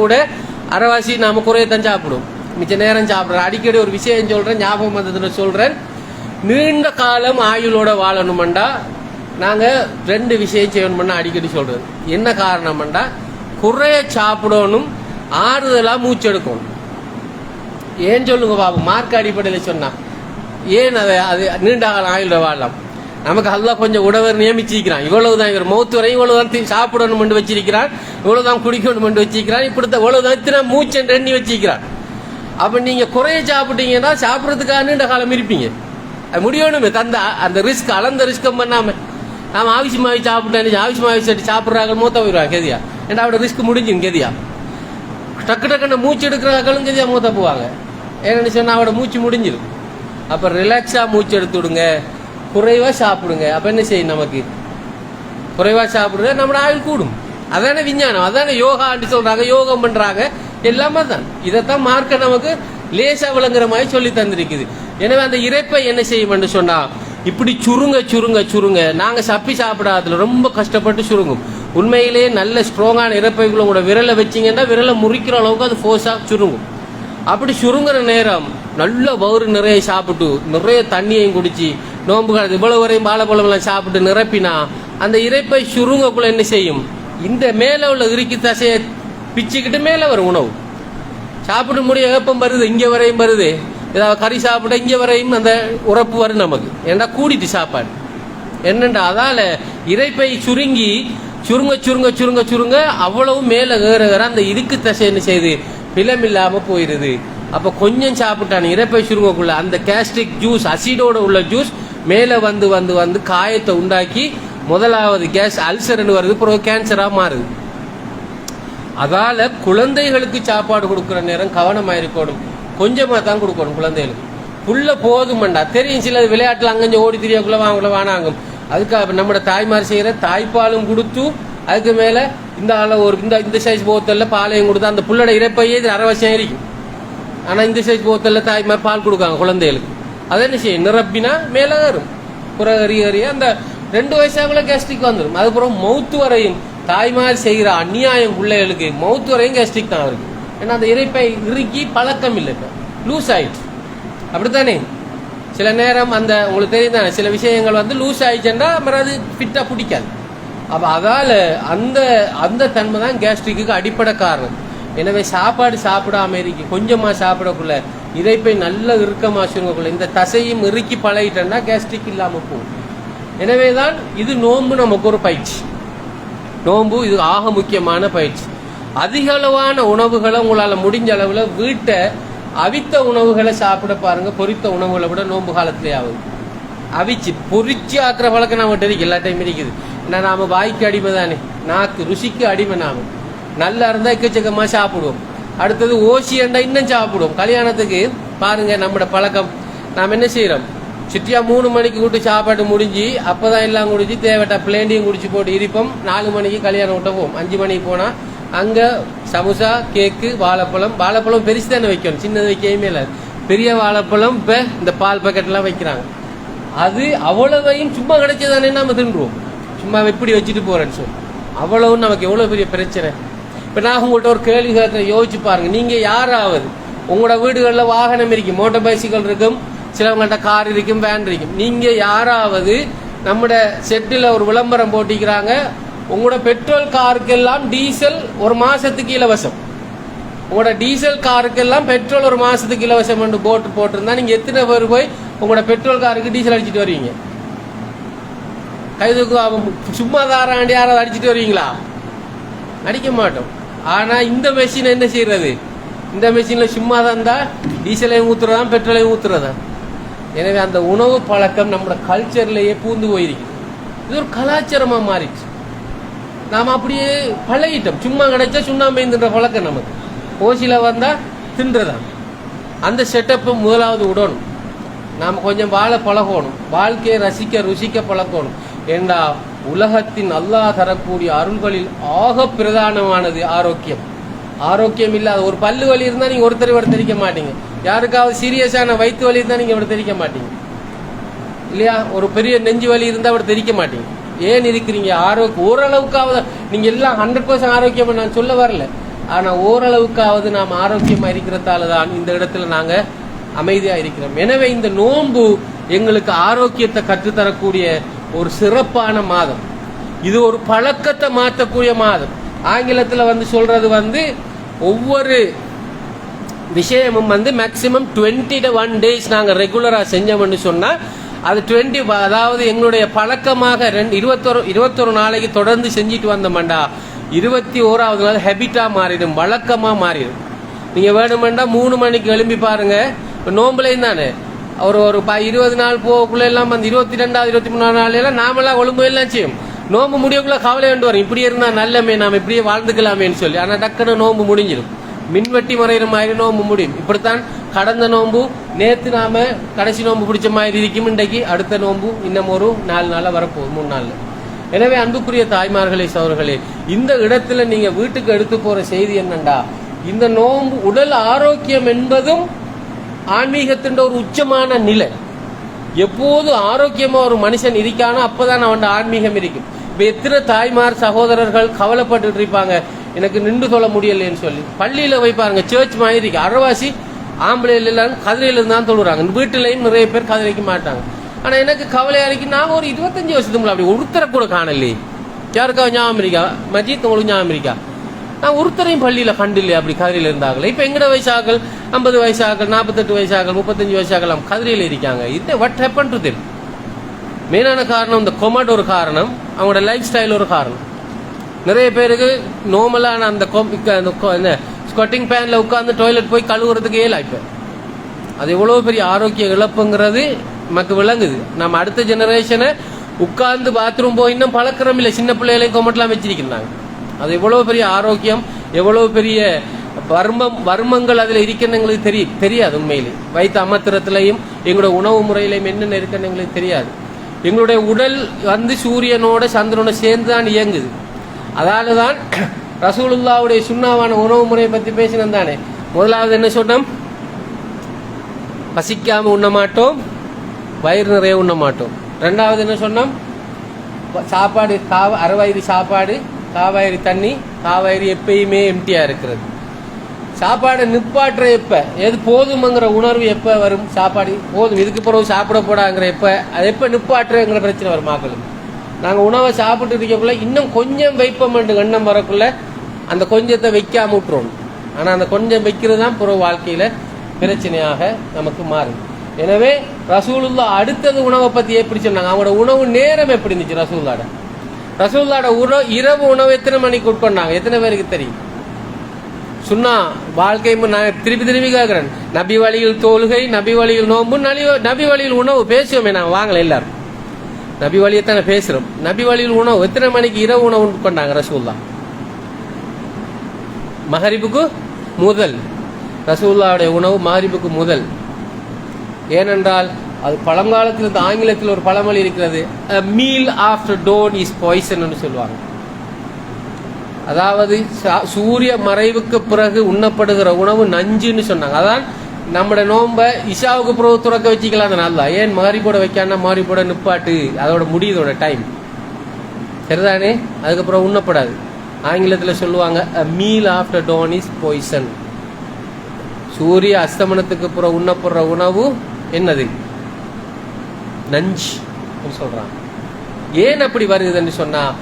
கூட அரைவாசி நாம குறைய தான் சாப்பிடும் மிச்ச நேரம் சாப்பிடுறோம் அடிக்கடி ஒரு விஷயம் சொல்றேன் ஞாபகம் வந்ததுல சொல்றேன். நீண்ட காலம் ஆயுளோட வாழணுமெண்டா நாங்க ரெண்டு விஷயம் செய்யணும்னா அடிக்கடி சொல்றது. என்ன காரணம்டா குறைய சாப்பிடணும் ஆறுதலா மூச்செடுக்கணும் ஏன் சொல்லுங்க பாபு? மார்க் அடிப்படையில் சொன்னா. ஏன் அதை அது நீண்ட காலம் ஆயுள வாழலாம்? நமக்கு அல்லா கொஞ்சம் உடவர் நியமிச்சிருக்கிறான். இவ்வளவுதான் இவர் மௌத்து வரை இவ்வளவுதான் சாப்பிடணும் என்று வச்சிருக்கிறான் இவ்வளவுதான் குடிக்கணும் என்று வச்சிருக்கிறான் இப்படித்தான் இவ்வளவுதான் இத்தனை மூச்சு எண்ணி வச்சிருக்கிறான் அப்ப நீங்க குறைய சாப்பிட்டீங்கன்னா சாப்பிட்றதுக்காக நீண்ட காலம் இருப்பீங்க. அது முடியணுமே. தந்த அந்த ரிஸ்க் அளந்த ரிஸ்கம் பண்ணாம நாம. ஆவசியமாகி சாப்பிட்டேன் ஆவசியமாகி சட்டி சாப்பிட்றாங்க மூத்த போயிடுவாங்க கேதியா? ஏன்னா அவட ரிஸ்க் முடிஞ்சுங்க கதியா? டக்கு டக்குன்னு மூச்சு எடுக்கிறாங்களும் கேதியா மூத்த போவாங்க. ஏன்னு சொன்னா அவட மூச்சு முடிஞ்சிடும் அப்ப ரிலாக்ஸா மூச்சு எடுத்து விடுங்க. குறைவா சாப்பிடுங்க. அப்ப என்ன செய்யும் நமக்கு? குறைவா சாப்பிடுறது நம்மளோட ஆயுள் கூடும். அதானே விஞ்ஞானம். அதான யோகான்னு சொல்றாங்க யோகம் பண்றாங்க. எல்லாமே தான் இதைத்தான் மார்க்க நமக்கு லேசா விளங்குற மாதிரி சொல்லி தந்திருக்குது. எனவே அந்த இறைப்பை என்ன செய்யும்னு சொன்னா இப்படி சுருங்க சுருங்க சுருங்க. நாங்க சப்பி சாப்பிடாதுல ரொம்ப கஷ்டப்பட்டு சுருங்கும். உண்மையிலேயே நல்ல ஸ்ட்ராங்கான இறப்பைக்குள்ள உங்களோட விரலை வச்சீங்கன்னா விரலை முறிக்கிற அளவுக்கு அது ஃபோர்ஸாக சுருங்கும். அப்படி சுருங்குற நேரம் நல்ல வயிறு நிறைய சாப்பிட்டு நிறைய தண்ணியையும் குடிச்சு நோன்பு காலத்து இவ்வளவு வரையும் வாழைப்பழமெல்லாம் சாப்பிட்டு நிரப்பினா அந்த இறைப்பை சுருங்கக்குள்ள என்ன செய்யும்? இந்த மேல உள்ள இறுக்கி தசையை பிச்சுக்கிட்டு மேல வரும் உணவு. சாப்பிட முடிய ஏப்பம் வருது இங்க வரையும் வருது. ஏதாவது கறி சாப்பிட இங்க வரையும் அந்த உறப்பு வரும் நமக்கு. ஏன்னா கூடிட்டு சாப்பாடு? என்னண்டா அதால இறைப்பை சுருங்கி சுருங்க சுருங்க சுருங்க சுருங்க அவ்வளவு மேல ஏற ஏற அந்த இருக்கு தசை என்ன செய்யுது பிலம் இல்லாம போயிருது. அப்ப கொஞ்சம் சாப்பிட்டான் இறைப்பை சுருங்கக்குள்ள அந்த கேஸ்ட்ரிக் ஜூஸ் அசிடோட உள்ள ஜூஸ் மேலே வந்து வந்து வந்து காயத்தை உண்டாக்கி முதலாவது கேஸ் அல்சர்னு வருது பிறகு கேன்சராக மாறுது. அதால குழந்தைகளுக்கு சாப்பாடு கொடுக்குற நேரம் கவனமாக இருக்கணும் கொஞ்சமாக தான் கொடுக்கணும் குழந்தைகளுக்கு. புள்ள போதுமண்டா. தெரியும் சில விளையாட்டில் அங்கஞ்ச ஓடி தெரியக்குள்ள வாங்கல வானாங்கும் அதுக்காக நம்ம தாய்மார் செய்கிற தாய்ப்பாலும் கொடுத்து அதுக்கு மேலே இந்த ஆள ஒரு இந்த இந்த சைஸ் போத்தல்ல பாலையும் கொடுத்து அந்த புள்ளோட இறப்பையே அரை வருஷம் இருக்கும் ஆனால் இந்த சைஸ் போத்தல்ல தாய்மார் பால் கொடுக்காங்க குழந்தைகளுக்கு. அதை என்ன செய்யும்? நிரப்பினா மேல ஏறும். புற அறிய அறிய அந்த ரெண்டு வயசாகுள்ள கேஸ்ட்ரிக் வந்துடும் அதுக்கப்புறம் மவுத்து வரையும் தாய்மார் செய்கிற அநியாயம் பிள்ளைகளுக்கு மவுத்து வரையும் கேஸ்ட்ரிக் தான் இருக்கு. ஏன்னா அந்த இறைப்பை இறுக்கி பழக்கம் இல்லை இப்போ. லூஸ் ஆயிடுச்சு. அப்படித்தானே? சில நேரம் அந்த உங்களுக்கு தெரியும் தானே சில விஷயங்கள் வந்து லூஸ் ஆயிடுச்சுன்னா அப்புறம் அது ஃபிட்டாக பிடிக்காது. அப்போ அதால் அந்த அந்த தன்மை தான் கேஸ்ட்ரிக்கு அடிப்படை காரணம். எனவே சாப்பாடு சாப்பிடாம இருக்கு கொஞ்சமாக சாப்பிடக்குள்ள இறைப்பை நல்ல இறுக்கமா சுருங்கக்குள்ள இந்த தசையும் இறுக்கி பழகிட்டோம்னா கேஸ்ட்ரிக் இல்லாம போகும். எனவேதான் இது நோன்பு நமக்கு ஒரு பயிற்சி. நோன்பு இது ஆக முக்கியமான பயிற்சி. அதிக அளவான உணவுகளை உங்களால முடிஞ்ச அளவுல வீட்டை அவித்த உணவுகளை சாப்பிட பாருங்க. பொரித்த உணவுகளை விட நோன்பு காலத்திலே ஆகுது. அவிச்சு பொரிச்சு ஆக்குற பழக்கம் நம்மகிட்ட இருக்கு. எல்லா டைம் இருக்குது. ஏன்னா நாம வாய்க்கு அடிமை தானே நாக்கு ருசிக்கு அடிமை நாம. நல்லா இருந்தா எக்கச்சக்கமா சாப்பிடுவோம். அடுத்தது ஓசியண்டா இன்னும் சாப்பிடுவோம் கல்யாணத்துக்கு பாருங்க நம்மட பழக்கம். நாம் என்ன செய்யறோம்? சிட்டியா மூணு மணிக்கு கூட்டு சாப்பாடு முடிஞ்சு அப்பதான் எல்லாம் குடிச்சு தேவைட்ட பிளேண்டியும் குடிச்சு போட்டு இருப்போம் நாலு மணிக்கு கல்யாணம் விட்டவும் போவோம். அஞ்சு மணிக்கு போனா அங்க சமோசா கேக்கு வாழைப்பழம். வாழைப்பழம் பெருசு தானே வைக்கணும். சின்னது வைக்கவே இல்லை. பெரிய வாழைப்பழம் இப்ப இந்த பால் பாக்கெட்லாம் வைக்கிறாங்க. அது அவ்வளவையும் சும்மா கிடைச்சதானே நம்ம தின்றுவோம். சும்மா எப்படி வச்சுட்டு போறேன்னு சொல்லி. அவ்வளவு நமக்கு எவ்வளவு பெரிய பிரச்சனை? இப்போ நான் உங்கள்கிட்ட ஒரு கேள்வி கேட்குறேன். யோசிச்சு பாருங்க. நீங்கள் யாராவது உங்களோட வீடுகளில் வாகனம் இருக்கும். மோட்டார் பைசிக்கல் இருக்கும். சிலவங்கள்ட்ட கார் இருக்கும் வேன் இருக்கும். நீங்கள் யாராவது நம்மட செட்டில் ஒரு விளம்பரம் போட்டிக்கிறாங்க உங்களோட பெட்ரோல் காருக்கெல்லாம் டீசல் ஒரு மாதத்துக்கு இலவசம். உங்களோட டீசல் காருக்கெல்லாம் பெட்ரோல் ஒரு மாதத்துக்கு இலவசம் போட்டு போட்டிருந்தா நீங்கள் எத்தனை பேர் போய் உங்களோட பெட்ரோல் காருக்கு டீசல் அடிச்சிட்டு வருவீங்க? கைதுக்கு சும்மா தாராண்டி யாராவது அடிச்சிட்டு வருவீங்களா? அடிக்க மாட்டோம். ஆனா இந்த மெஷின் என்ன செய்யறது? இந்த மெஷின்ல சும்மா தான் தந்தா டீசலையும் ஊத்துறதா பெட்ரோலையும் ஊத்துறதா? எனவே அந்த உணவு பழக்கம் நம்மளோட கல்ச்சர்லயே பூந்து போயிருக்கு இது ஒரு கலாச்சாரமா மாறிடுச்சு. நாம அப்படியே பழகிட்டோம். சும்மா கிடைச்சா சுண்ணாம்பு தின்ற பழக்கம் நமக்கு. ஓசில வந்தா தின்றதான் அந்த செட்டப்பை முதலாவது விடணும் நாம கொஞ்சம் வாழ பழகணும். வாழ்க்கையை ரசிக்க ருசிக்க பழக்கணும். ஏண்டா உலகத்தின் அல்லாஹ் தரக்கூடிய அருள்களில் ஆக பிரதானமானது ஆரோக்கியம். ஆரோக்கியம் இல்லாத ஒரு பல்லு வலி இருந்தா நீங்க ஒருத்தர் இவர் தெரிக்க மாட்டீங்க. யாருக்காவது சீரியஸான வயிற்று வலி இருந்தா நீங்க இவர் தெரிக்க மாட்டீங்க. இல்லையா? ஒரு பெரிய நெஞ்சு வலி இருந்தா அவர் தெரிக்க மாட்டீங்க. ஏன் இருக்கிறீங்க? ஆரோக்கியம் ஓரளவுக்காவது நீங்க எல்லாம் ஹண்ட்ரட் பர்சன்ட் ஆரோக்கியம் நான் சொல்ல வரல. ஆனா ஓரளவுக்காவது நாம் ஆரோக்கியமா இருக்கிறதால தான் இந்த இடத்துல நாங்க அமைதியா இருக்கிறோம். எனவே இந்த நோன்பு எங்களுக்கு ஆரோக்கியத்தை கற்றுத்தரக்கூடிய ஒரு சிறப்பான மாதம். இது ஒரு பழக்கத்தை மாற்றக்கூடிய மாதம். ஆங்கிலத்தில் வந்து சொல்றது வந்து ஒவ்வொரு விஷயமும் வந்து maximum twenty to one days நாங்கள் ரெகுலராக செஞ்சோம்னு சொன்னால் அது டுவெண்ட்டி அதாவது எங்களுடைய பழக்கமாக ரெண்டு இருபத்தொரு இருபத்தொரு நாளைக்கு தொடர்ந்து செஞ்சுட்டு வந்தோம்டா இருபத்தி ஓராவது நாள் ஹெபிட்டாக மாறிடும் வழக்கமாக மாறிடும். நீங்கள் வேணுமெண்டா மூணு மணிக்கு எழும்பி பாருங்க இப்போ நோம்புலையும் தானே? ஒரு ஒரு ப இருபது நாள் போகக்குள்ள எல்லாம் வந்து இருபத்தி ரெண்டாவது இருபத்தி மூணாவது நாள் எல்லாம் நாமெல்லாம் ஒழுங்கு எல்லாம் செய்யும். நோம்பு முடியக்குள்ள கவலை வேண்டு வரும். இப்படி இருந்தா நல்லமே நாம் இப்படியே வாழ்ந்துக்கலாமேன்னு சொல்லி. ஆனா டக்குன்னு நோம்பு முடிஞ்சிடும். மின்வெட்டி முறையிற மாதிரி நோம்பு முடியும். இப்படித்தான் கடந்த நோம்பு நேத்து நாம கடைசி நோம்பு பிடிச்ச மாதிரி இருக்கும் இன்றைக்கு. அடுத்த நோம்பு இன்னும் ஒரு நாலு நாளா வரப்போகுது மூணு நாளில். எனவே அன்புக்குரிய தாய்மார்களே சோர்களே இந்த இடத்துல நீங்க வீட்டுக்கு எடுத்து போற செய்தி என்னண்டா? இந்த நோம்பு உடல் ஆரோக்கியம் என்பதும் ஆன்மீகத்தின் ஒரு உச்சமான நிலை. எப்போது ஆரோக்கியமா ஒரு மனுஷன் இருக்கானோ அப்பதான் அவன் ஆன்மீகம் இருக்கும். இப்ப எத்தனை தாய்மார் சகோதரர்கள் கவலைப்பட்டுட்டு இருப்பாங்க. எனக்கு நின்று சொல்ல முடியலன்னு சொல்லி. பள்ளியில போய் பாருங்க சர்ச் மாதிரி இருக்கு. அறவாசி ஆம்பளைல எல்லாம் கதிரையில இருந்து தான் தொழுறாங்க வீட்டுலயும் நிறைய பேர் கதிரைக்க மாட்டாங்க. ஆனா எனக்கு கவலையா இருக்கு. நான் ஒரு இருபத்தஞ்சு வருஷத்துக்கு அப்படி ஒருத்தரை கூட காணலையே. யாருக்கா ஞாபகம் இருக்கா? மஜித் உங்களுக்கு ஞாபகம் இருக்கா? நான் ஒருத்தரையும் பள்ளியில கண்டில்லை அப்படி கதிரையில இருந்தாங்களே இப்ப எங்கட வயசாக்கள் ஐம்பது வயசாக்கள் நாற்பத்தெட்டு வயசாக்கள் முப்பத்தஞ்சு வயசாக்கள் கதிரியில இருக்காங்க. இது வாட் ஹேப்பன் டு தெம் மெயினான காரணம் இந்த கொமட் ஒரு காரணம் அவங்களோட லைஃப் ஸ்டைல் ஒரு காரணம். நிறைய பேருக்கு நார்மலான அந்த கொம்- என்ன ஸ்கொட்டிங் பேன்ல உட்காந்து டாய்லெட் போய் கழுவுறதுக்கு ஏலா இப்போ. அது எவ்வளவு பெரிய ஆரோக்கிய இழப்புங்கிறது நமக்கு விளங்குது. நம்ம அடுத்த ஜெனரேஷனை உட்கார்ந்து பாத்ரூம் போய் இன்னும் பழக்கிறோம் இல்லை. சின்ன பிள்ளைகளையும் கொமட்டெல்லாம் வச்சிருக்கிறாங்க. அது எவ்வளவு பெரிய ஆரோக்கியம் எவ்வளவு பெரிய வர்மம் வர்மங்கள் அதுல இருக்குன்னு எங்களுக்கு தெரியும் தெரியாது உண்மையிலே. வைத்த அமத்திரத்திலையும் எங்களோட உணவு முறையிலையும் என்னென்ன இருக்குன்னு எங்களுக்கு தெரியாது. எங்களுடைய உடல் வந்து சூரியனோட சந்திரனோட சேர்ந்து தான் இயங்குது. அதால தான் ரசூலுல்லாவுடைய சுண்ணாவான உணவு முறையை பத்தி பேசினோம் தானே. முதலாவது என்ன சொன்னோம்? பசிக்காம உண்ண மாட்டோம் வயிறு நிறைய உண்ண மாட்டோம். ரெண்டாவது என்ன சொன்னோம்? சாப்பாடு காவ அரைவயிறு சாப்பாடு காவாயிரி தண்ணி காவேரி எப்பயுமே எம்டியா இருக்கிறது. சாப்பாடை நிப்பாட்டுற எப்ப? எது போதுமங்கிற உணர்வு எப்ப வரும்? சாப்பாடு போதும் இதுக்கு பிறகு சாப்பிட போடாங்கிற எப்ப? அது எப்ப நிப்பாட்டுறங்கிற பிரச்சனை வரும் மக்களுக்கு நாங்க உணவை சாப்பிட்டு இருக்கக்குள்ள இன்னும் கொஞ்சம் வைப்போம் எண்ணம் வரக்குள்ள அந்த கொஞ்சத்தை வைக்காம விட்டுறோம். ஆனா அந்த கொஞ்சம் வைக்கிறது தான் பிறகு வாழ்க்கையில பிரச்சனையாக நமக்கு மாறும். எனவே ரசூலுல்லா அடுத்தது உணவை பத்தி எப்படி சொன்னாங்க? அவங்களோட உணவு நேரம் எப்படி இருந்துச்சு ரசூல்லாட ரசூல்லாட உணவு இரவு உணவு எத்தனை மணிக்கு உட்கொண்டாங்க? எத்தனை பேருக்கு தெரியும்? சுன்னா வாழ்க்கை நான் திருப்பி திருப்பி கேட்கிறேன் நபி வழியில் தோல்கை நபி வழியில் நோம்பு நலி நபி வழியில் உணவு பேசுவோமே நான் வாங்கல எல்லாரும். நபி வழியை தானே பேசுறோம். நபி வழியில் உணவு எத்தனை மணிக்கு இரவு உணவு உட்கொண்டாங்க ரசூல்லா மகரிபுக்கு முதல். ரசூல்லாவுடைய உணவு மகரிபுக்கு முதல். ஏனென்றால் அது பழங்காலத்தில் இந்த ஆங்கிலத்தில் ஒரு பழமொழி இருக்கிறது. Meal after done is poison சொல்லுவாங்க. அதாவது சா- சூரிய மறைவுக்கு பிறகு உண்ணப்படுகிற உணவு நஞ்சுன்னு சொன்னாங்க. அதான் நம்மளோட நோம்ப இஷாவுக்கு பிறகு துறக்க வச்சுக்கலாம் அந்த நல்லா ஏன் மாறி போட வைக்காம மாறி போட நிப்பாட்டு? அதோட முடியுதோட டைம் சரிதானே? அதுக்கப்புறம் உண்ணப்படாது. ஆங்கிலத்தில் சொல்லுவாங்க meal after done is poison சூரிய அஸ்தமனத்துக்கு பிறகு உண்ணப்படுற உணவு என்னது? நஞ்சு சொல்கிறான் ஏன் அப்படி வருதுன்னு சொன்னால்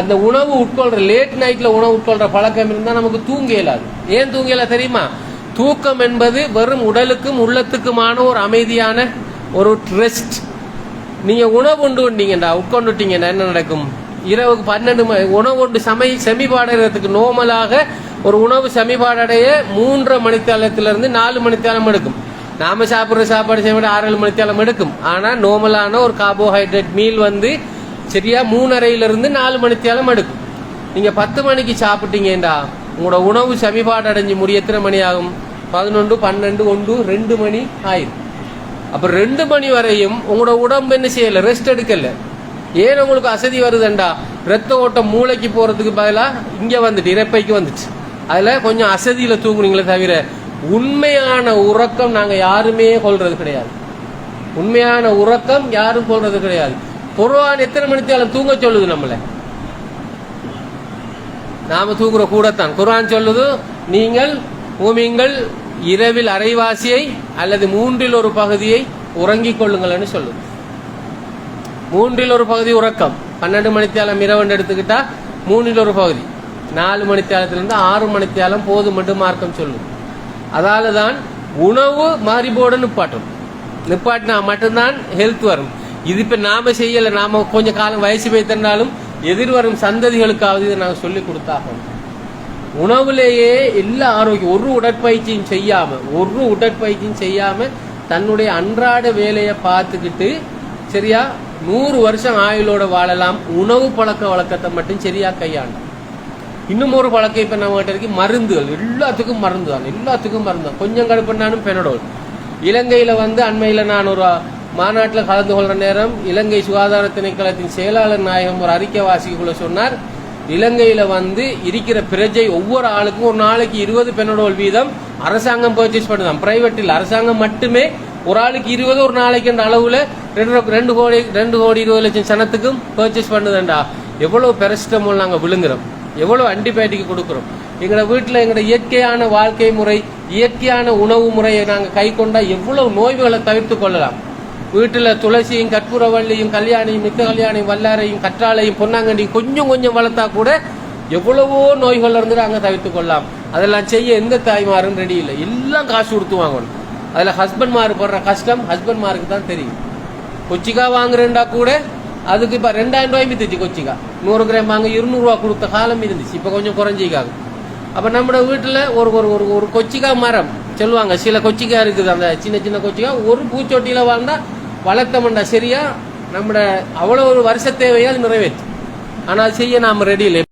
அந்த உணவு உட்கொள்ற லேட் நைட்டில் உணவு உட்கொள்ற பழக்கம் இருந்தால் நமக்கு தூங்க இயலாது. ஏன் தூங்க இயலாது தெரியுமா? தூக்கம் என்பது வெறும் உடலுக்கும் உள்ளத்துக்குமான ஒரு அமைதியான ஒரு ரெஸ்ட் நீங்கள் உணவு உண்டு உண்டீங்கடா உட்கொண்டுட்டீங்கன்னா என்ன நடக்கும்? இரவுக்கு பன்னெண்டு மணி உணவு உண்டு சமை செமிபாடுறதுக்கு நோமலாக ஒரு உணவு செமிபாடடைய மூன்றரை மணித்தாளத்திலிருந்து நாலு மணித்தாளம் எடுக்கும். நாம சாப்பிடுற சாப்பாடு செய்ய ஆறு ஏழு மணித்தாளம் எடுக்கும். ஆனா நோமலான ஒரு கார்போஹைட்ரேட் மீல் வந்து சரியா மூணரையில இருந்து நாலு மணித்தாளம் எடுக்கும். நீங்க பத்து மணிக்கு சாப்பிட்டீங்கடா உங்களோட உணவு செமிபாடு அடைஞ்சு முடிய எத்தனை மணி ஆகும்? பதினொன்று பன்னெண்டு ஒன்று ரெண்டு மணி ஆயிரும். அப்ப ரெண்டு மணி வரையும் உங்களோட உடம்பு என்ன செய்யல? ரெஸ்ட் எடுக்கல. ஏன் உங்களுக்கு அசதி வருதுண்டா? ரத்த ஓட்டம் மூளைக்கு போறதுக்கு பதிலாக இங்க வந்துட்டு இறப்பைக்கு வந்துச்சு. அதுல கொஞ்சம் அசதியில தூங்குறீங்களே தவிர உண்மையான உறக்கம் நாங்க யாருமே கொள்றது கிடையாது. உண்மையான உறக்கம் யாரும் கொள்றது கிடையாது. பொருவான் எத்தனை மணித்தாலும் தூங்க சொல்லுது நம்மள. நாம தூங்குற கூடத்தான். குர்ஆன் சொல்லுது நீங்கள் பூமிங்கள் இரவில் அரைவாசியை அல்லது மூன்றில் ஒரு பகுதியை உறங்கிக் கொள்ளுங்கள்னு சொல்லுது. மூன்றில் ஒரு பகுதி உறக்கம். பன்னெண்டு மணித்தியாலம் இரவு எடுத்துக்கிட்டா மூணில் ஒரு பகுதி. நாலு மணித்தியாலத்திலிருந்து ஆறு மணித்தியாலம் போதும் மட்டும் மார்க்கம் சொல்லும் அதால தான் உணவு மாறிபோட நிப்பாட்டும் நிப்பாட்டினா மட்டும்தான் ஹெல்த் வரும். இது இப்ப நாம செய்யல நாம கொஞ்சம் காலம் வயசு வைத்திருந்தாலும் எதிர்வரும் சந்ததிகளுக்காவது இதை நாங்கள் சொல்லி கொடுத்தாகணும். உணவுலேயே எல்லா ஆரோக்கியம் ஒரு உடற்பயிற்சியும் செய்யாம ஒரு உடற்பயிற்சியும் செய்யாம தன்னுடைய அன்றாட வேலையை பார்த்துக்கிட்டு சரியா நூறு வருஷம் ஆயுளோட வாழலாம். உணவு பழக்க வழக்கத்தை மட்டும் சரியா கையாண்டோம் இன்னும் ஒரு பழக்கம் இப்போ நம்ம கிட்ட இருக்கு மருந்துகள். எல்லாத்துக்கும் மருந்து தான் எல்லாத்துக்கும் மருந்து தான் கொஞ்சம் கடுப்புனாலும் பெனடோல் இலங்கையில் வந்து அண்மையில் நான் ஒரு மாநாட்டில் கலந்து கொள்கிற நேரம் இலங்கை சுகாதார திணைக்களத்தின் செயலாளர் நாயகம் ஒரு அறிக்கை வாசிக்குள்ள சொன்னார். இலங்கையில் வந்து இருக்கிற பிரஜை ஒவ்வொரு ஆளுக்கும் ஒரு நாளைக்கு இருபது பெனடோல் வீதம் அரசாங்கம் பர்ச்சேஸ் பண்ணுதான். பிரைவேட்டில் அரசாங்கம் மட்டுமே ஒரு ஆளுக்கு இருபது ஒரு நாளைக்கு என்ற ரெண்டு ரெண்டு கோடி ரெண்டு கோடி இருபது லட்சம் சனத்துக்கும் பர்ச்சேஸ் பண்ணுதுண்டா. எவ்வளோ பெரஸ்டமோல் நாங்கள் விழுங்குறோம். எவ்வளவு ஆன்டிபயோட்டிக் கொடுக்குறோம்? எங்களோட வீட்டில் எங்களோட இயற்கையான வாழ்க்கை முறை இயற்கையான உணவு முறையை நாங்கள் கை கொண்டா எவ்வளவு நோய்களை தவிர்த்து கொள்ளலாம்? வீட்டில் துளசியும் கற்பூரவள்ளியும் கல்யாணியும் மித்த கல்யாணியும் வல்லாரையும் கற்றாழையும் பொன்னாங்கண்ணியும் கொஞ்சம் கொஞ்சம் வளர்த்தா கூட எவ்வளவோ நோய்கள் இருந்து நாங்க தவிர்த்து கொள்ளலாம். அதெல்லாம் செய்ய எந்த தாய்மாரும் ரெடி இல்லை. எல்லாம் காசு கொடுத்து வாங்கணும். அதில் ஹஸ்பண்ட் மாரு படுற கஷ்டம் ஹஸ்பண்ட்மாருக்கு தான் தெரியும். கொச்சிக்கா வாங்குறேன்டா கூட அதுக்கு இப்போ ரெண்டாயிரம் ரூபாய் வித்துச்சு கொச்சிக்கா. நூறு கிராம் வாங்க இருநூறுவா கொடுத்த காலம் இருந்துச்சு இப்போ கொஞ்சம் குறைஞ்சிக்காங்க அப்போ நம்ம வீட்டில் ஒரு ஒரு ஒரு ஒரு கொச்சிக்கா மரம் சொல்லுவாங்க சில கொச்சிக்கா இருக்குது அந்த சின்ன சின்ன கொச்சிக்கா ஒரு பூச்சொட்டியில் வாழ்ந்தா வளர்த்தமண்டா சரியா நம்மட அவ்வளோ ஒரு வருஷ தேவையாக நிறைவேற்றும் ஆனால் செய்ய நாம் ரெடி இல்லை